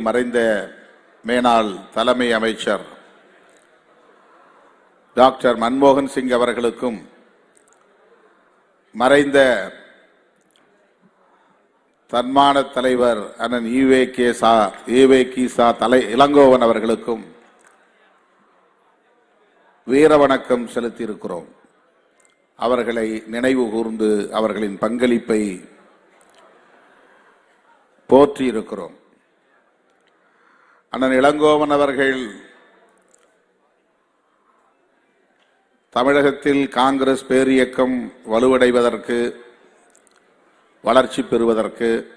மறைந்த மேனாள் தலைமை அமைச்சர் டாக்டர் மன்மோகன் சிங் அவர்களுக்கும் மறைந்த தன்மான தலைவர் அண்ணன் ஈவே கே சா ஈவே கி சா தலை இளங்கோவன் அவர்களுக்கும் வீர வணக்கம் செலுத்தியிருக்கிறோம். அவர்களை நினைவு கூர்ந்து அவர்களின் பங்களிப்பை போற்றியிருக்கிறோம். அண்ணன் இளங்கோவன் அவர்கள் தமிழகத்தில் காங்கிரஸ் பேரியக்கம் வலுவடைவதற்கு வளர்ச்சி பெறுவதற்கு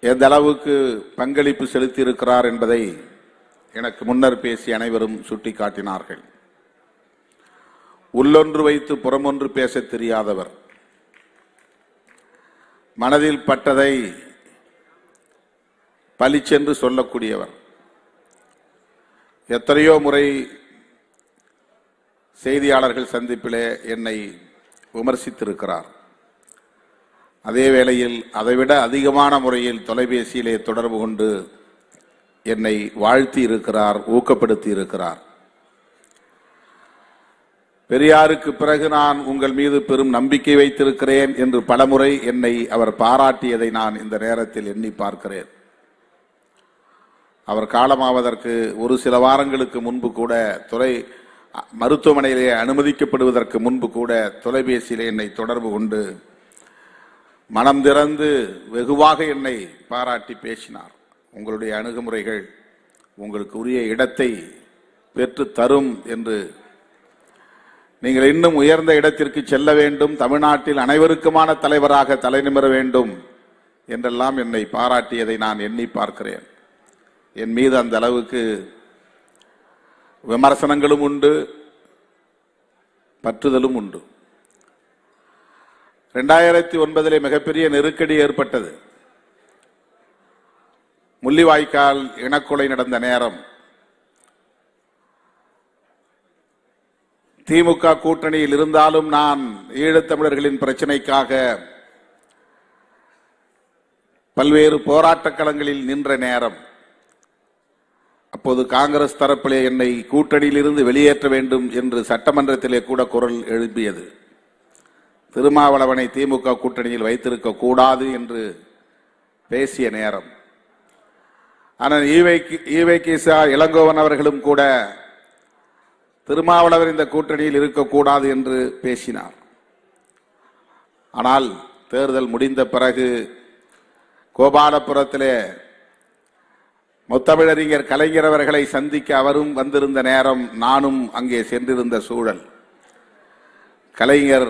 எந்த அளவுக்கு பங்களிப்பு செலுத்தியிருக்கிறார் என்பதை எனக்கு முன்னர் பேசி அனைவரும் சுட்டிக்காட்டினார்கள். உள்ளொன்று வைத்து புறமொன்று பேசத் தெரியாதவர். மனதில் பட்டதை பளிச்சென்று சொல்லக்கூடியவர். எத்தனையோ முறை செய்தியாளர்கள் சந்திப்பிலே என்னை விமர்சித்திருக்கிறார். அதே வேளையில் அதைவிட அதிகமான முறையில் தொலைபேசியிலே தொடர்பு கொண்டு என்னை வாழ்த்தி இருக்கிறார் ஊக்கப்படுத்தி இருக்கிறார் பெரியாருக்கு பிறகு நான் உங்கள் மீது பெரும் நம்பிக்கை வைத்திருக்கிறேன் என்று பலமுறை என்னை அவர் பாராட்டியதை நான் இந்த நேரத்தில் எண்ணி பார்க்கிறேன். அவர் காலமாவதற்கு ஒரு சில வாரங்களுக்கு முன்பு கூட துறை மருத்துவமனையிலே அனுமதிக்கப்படுவதற்கு முன்பு கூட தொலைபேசியிலே என்னை தொடர்பு கொண்டு மனம் திறந்து வெகுவாக என்னை பாராட்டி பேசினார். உங்களுடைய அணுகுமுறைகள் உங்களுக்கு உரிய இடத்தை பெற்று தரும் என்று. நீங்கள் இன்னும் உயர்ந்த இடத்திற்கு செல்ல வேண்டும். தமிழ்நாட்டில் அனைவருக்குமான தலைவராக தலைநிமிர வேண்டும் என்றெல்லாம் என்னை பாராட்டியதை நான் எண்ணி பார்க்கிறேன். என் மீது அந்த அளவுக்கு விமர்சனங்களும் உண்டு பற்றுதலும் உண்டு. ரெண்டாயிரத்தி ஒன்பதிலே மிகப்பெரிய நெருக்கடி ஏற்பட்டது. முள்ளிவாய்க்கால் இனக்கொலை நடந்த நேரம். திமுக கூட்டணியில் இருந்தாலும் நான் ஈழத்தமிழர்களின் பிரச்சனைக்காக பல்வேறு போராட்டக் களங்களில் நின்ற நேரம். அப்போது காங்கிரஸ் தரப்பிலே என்னை கூட்டணியில் இருந்து வெளியேற்ற வேண்டும் என்று சட்டமன்றத்திலே கூட குரல் எழுப்பியது. திருமாவளவனை திமுக கூட்டணியில் வைத்திருக்க கூடாது என்று பேசிய நேரம். ஆனால் ஈவை ஈவை இளங்கோவன் அவர்களும் கூட திருமாவளவர் இந்த கூட்டணியில் இருக்கக்கூடாது என்று பேசினார். ஆனால் தேர்தல் முடிந்த பிறகு கோபாலபுரத்திலே முத்தமிழறிஞர் கலைஞர் அவர்களை சந்திக்க அவரும் வந்திருந்த நேரம் நானும் அங்கே சென்றிருந்த சூழல். கலைஞர்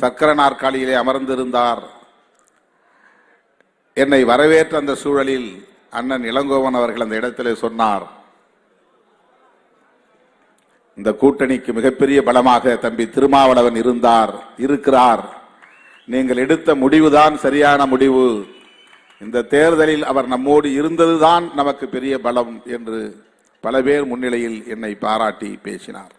சக்கர நாற்காலியிலே அமர்ந்திருந்தார். என்னை வரவேற்ற அந்த சூழலில் அண்ணன் இளங்கோவன் அவர்கள் அந்த இடத்திலே சொன்னார் இந்த கூட்டணிக்கு மிகப்பெரிய பலமாக தம்பி திருமாவளவன் இருந்தார் இருக்கிறார். நீங்கள் எடுத்த முடிவுதான் சரியான முடிவு. இந்த தேர்தலில் அவர் நம்மோடு இருந்ததுதான் நமக்கு பெரிய பலம் என்று பல பேர் முன்னிலையில் என்னை பாராட்டி பேசினார்.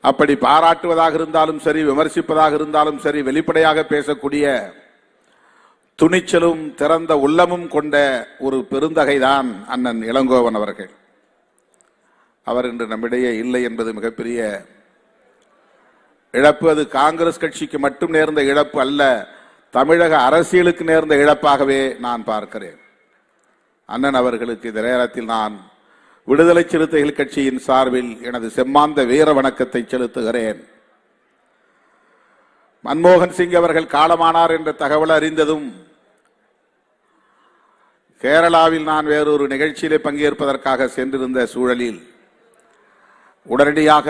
அப்படி பாராட்டுவதாக இருந்தாலும் சரி விமர்சிப்பதாக இருந்தாலும் சரி வெளிப்படையாக பேசக்கூடிய துணிச்சலும் திறந்த உள்ளமும் கொண்ட ஒரு பெருந்தகைதான் அண்ணன் இளங்கோவன் அவர்கள். அவர் இன்று நம்மிடையே இல்லை என்பது மிகப்பெரிய இழப்பு. அது காங்கிரஸ் கட்சிக்கு மட்டும் நேர்ந்த இழப்பு அல்ல தமிழக அரசியலுக்கு நேர்ந்த இழப்பாகவே நான் பார்க்கிறேன். அண்ணன் அவர்களுக்கு இந்த நேரத்தில் நான் விடுதலை சிறுத்தைகள் கட்சியின் சார்பில் எனது செம்மாந்த வீர வணக்கத்தை செலுத்துகிறேன். மன்மோகன் சிங் அவர்கள் காலமானார் என்ற தகவல் அறிந்ததும் கேரளாவில் நான் வேறொரு நிகழ்ச்சியிலே பங்கேற்பதற்காக சென்றிருந்த சூழலில் உடனடியாக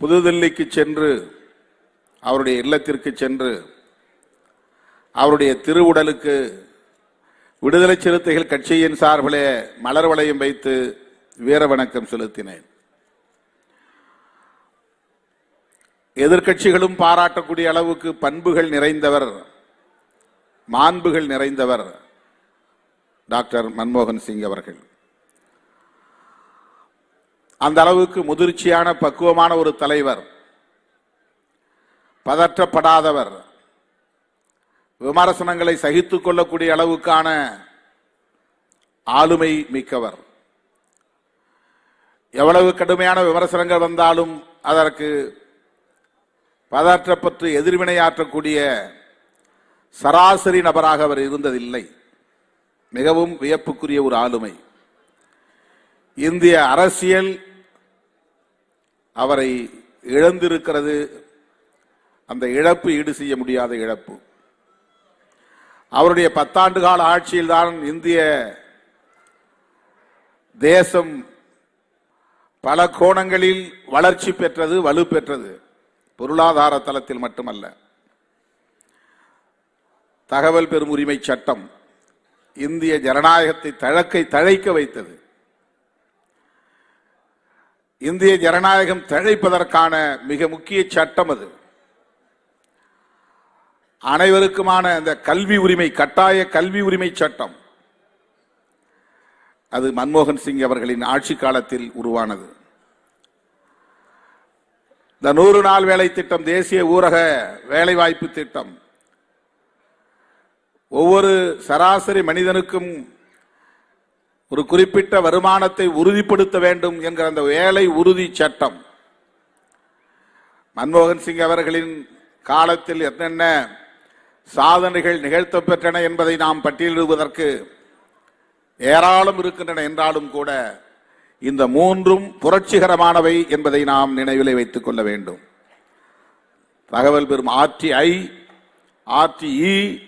புதுதில்லிக்கு சென்று அவருடைய இல்லத்திற்கு சென்று அவருடைய திருவுடலுக்கு விடுதலை சிறுத்தைகள் கட்சியின் சார்பிலே மலர் வளையம் வைத்து வீர வணக்கம் செலுத்தினேன். எதிர்க்கட்சிகளும் பாராட்டக்கூடிய அளவுக்கு பண்புகள் நிறைந்தவர் மாண்புகள் நிறைந்தவர் டாக்டர் மன்மோகன் சிங் அவர்கள். அந்த அளவுக்கு முதிர்ச்சியான பக்குவமான ஒரு தலைவர். பதற்றப்படாதவர். விமர்சனங்களை சகித்துக் கொள்ளக்கூடிய அளவுக்கான ஆளுமை மிக்கவர். எவ்வளவு கடுமையான விமர்சனங்கள் வந்தாலும் அதற்கு பதற்றப்பட்டு எதிர்வினையாற்றக்கூடிய சராசரி நபராக அவர் இருந்ததில்லை. மிகவும் வியப்புக்குரிய ஒரு ஆளுமை. இந்திய அரசியல் அவரை இழந்திருக்கிறது அந்த இழப்பு ஈடு செய்ய முடியாத இழப்பு. அவருடைய பத்தாண்டு கால ஆட்சியில்தான் இந்திய தேசம் பல கோணங்களில் வளர்ச்சி பெற்றது வலு பெற்றது. பொருளாதார தளத்தில் மட்டுமல்ல. தகவல் பெறும் உரிமை சட்டம் இந்திய ஜனநாயகத்தை தழக்கை தழைக்க வைத்தது. இந்திய ஜனநாயகம் தழைப்பதற்கான மிக முக்கிய சட்டம் அது. அனைவருக்குமான இந்த கல்வி உரிமை கட்டாய கல்வி உரிமை சட்டம். அது மன்மோகன் சிங் அவர்களின் ஆட்சி காலத்தில் உருவானது. இந்த நூறு நாள் வேலை திட்டம் தேசிய ஊரக வேலைவாய்ப்பு திட்டம். ஒவ்வொரு சராசரி மனிதனுக்கும் ஒரு குறிப்பிட்ட வருமானத்தை உறுதிப்படுத்த வேண்டும் என்கிற அந்த வேலை உறுதி சட்டம். மன்மோகன் சிங் அவர்களின் காலத்தில் என்னென்ன சாதனைகள் நிகழ்த்தப்பெற்றன என்பதை நாம் பட்டியலிடுவதற்கு ஏராளம் இருக்கின்றன என்றாலும் கூட இந்த மூன்றும் புரட்சிகரமானவை என்பதை நாம் நினைவிலே வைத்துக் கொள்ள வேண்டும். தகவல் பெறும் ஆர்டிஐ ஆர்டிஇ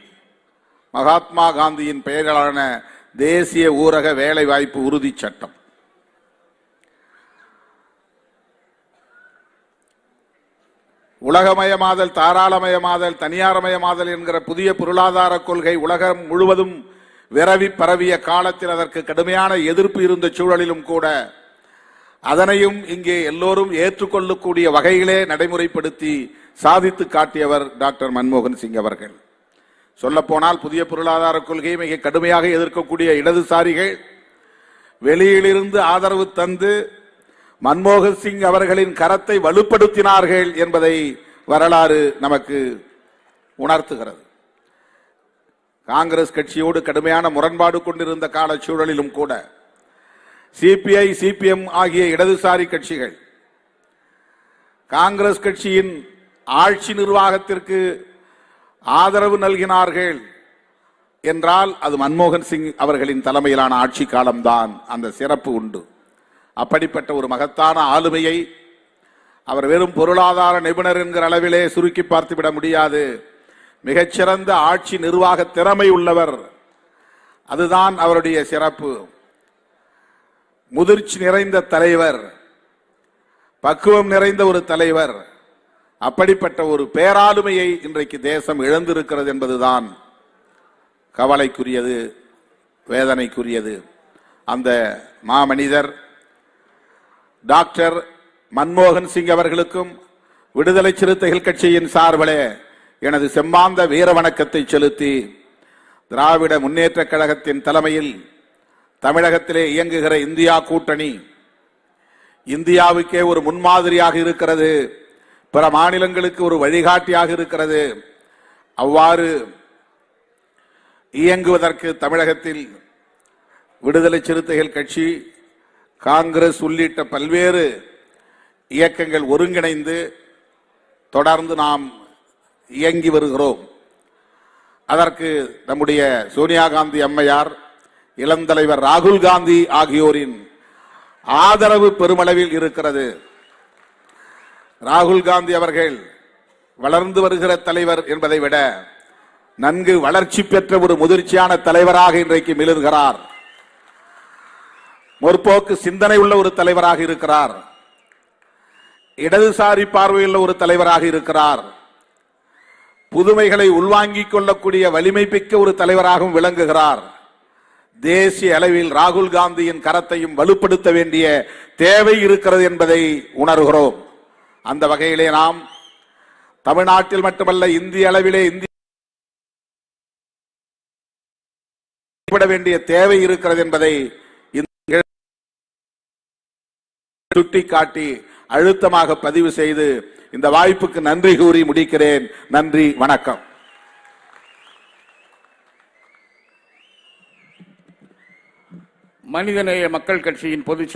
மகாத்மா காந்தியின் பெயர்களான தேசிய ஊரக வேலைவாய்ப்பு உறுதி சட்டம். உலகமயமாதல் தாராளமயமாதல் தனியார்மயமாதல் என்கிற புதிய பொருளாதார கொள்கை உலகம் முழுவதும் விரவி பரவிய காலத்தில் அதற்கு கடுமையான எதிர்ப்பு இருந்த சூழலிலும் கூட அதனையும் இங்கே எல்லோரும் ஏற்றுக்கொள்ளக்கூடிய வகையிலே நடைமுறைப்படுத்தி சாதித்து காட்டியவர் டாக்டர் மன்மோகன் சிங் அவர்கள். சொல்லப்போனால் புதிய பொருளாதார கொள்கையை மிக கடுமையாக எதிர்க்கக்கூடிய இடதுசாரிகள் வெளியிலிருந்து ஆதரவு தந்து மன்மோகன் சிங் அவர்களின் கரத்தை வலுப்படுத்தினார்கள் என்பதை வரலாறு நமக்கு உணர்த்துகிறது. காங்கிரஸ் கட்சியோடு கடுமையான முரண்பாடு கொண்டிருந்த கால சூழலிலும் கூட சிபிஐ சிபிஎம் ஆகிய இடதுசாரி கட்சிகள் காங்கிரஸ் கட்சியின் ஆட்சி நிர்வாகத்திற்கு ஆதரவு நல்கினார்கள் என்றால் அது மன்மோகன் சிங் அவர்களின் தலைமையிலான ஆட்சி காலம்தான். அந்த சிறப்பு உண்டு. அப்படிப்பட்ட ஒரு மகத்தான ஆளுமையை அவர் வெறும் பொருளாதார நிபுணர் என்கிற அளவிலே சுருக்கி பார்த்துவிட முடியாது. மிகச்சிறந்த ஆட்சி நிர்வாக திறமை உள்ளவர். அதுதான் அவருடைய சிறப்பு. முதிர்ச்சி நிறைந்த தலைவர். பக்குவம் நிறைந்த ஒரு தலைவர். அப்படிப்பட்ட ஒரு பேராளுமையை இன்றைக்கு தேசம் இழந்திருக்கிறது என்பதுதான் கவலைக்குரியது வேதனைக்குரியது. அந்த மாமனிதர் டாக்டர் மன்மோகன் சிங் அவர்களுக்கும் விடுதலை சிறுத்தைகள் கட்சியின் சார்பிலே எனது செம்மாந்த வீர வணக்கத்தை செலுத்தி திராவிட முன்னேற்ற கழகத்தின் தலைமையில் தமிழகத்திலே இயங்குகிற இந்தியா கூட்டணி இந்தியாவுக்கே ஒரு முன்மாதிரியாக இருக்கிறது பிற மாநிலங்களுக்கு ஒரு வழிகாட்டியாக இருக்கிறது. அவ்வாறு இயங்குவதற்கு தமிழகத்தில் விடுதலை சிறுத்தைகள் கட்சி காங்கிரஸ் உள்ளிட்ட பல்வேறு இயக்கங்கள் ஒருங்கிணைந்து தொடர்ந்து நாம் இயங்கி வருகிறோம். அதற்கு நம்முடைய சோனியா காந்தி அம்மையார் இளந்தலைவர் ராகுல் காந்தி ஆகியோரின் ஆதரவு பெருமளவில் இருக்கிறது. ராகுல் காந்தி அவர்கள் வளர்ந்து வருகிற தலைவர் என்பதை விட நன்கு வளர்ச்சி பெற்ற ஒரு முதிர்ச்சியான தலைவராக இன்றைக்கு மிளர்கிறார். முற்போக்கு சிந்தனை உள்ள ஒரு தலைவராக இருக்கிறார். இடதுசாரி பார்வையுள்ள ஒரு தலைவராக இருக்கிறார். புதுமைகளை உள்வாங்கிக் கொள்ளக்கூடிய வலிமை மிக்க ஒரு தலைவராகவும் விளங்குகிறார். தேசிய அளவில் ராகுல் காந்தியின் கரத்தையும் வலுப்படுத்த வேண்டிய தேவை இருக்கிறது என்பதை உணர்கிறோம். அந்த வகையிலே நாம் தமிழ்நாட்டில் மட்டுமல்ல இந்திய அளவிலே இந்திய வேண்டிய தேவை இருக்கிறது என்பதை சுட்டிக்காட்டி அழுத்தமாக பதிவு செய்து இந்த வாய்ப்புக்கு நன்றி கூறி முடிக்கிறேன். நன்றி வணக்கம். மனிதநேய மக்கள் கட்சியின் பொதுச்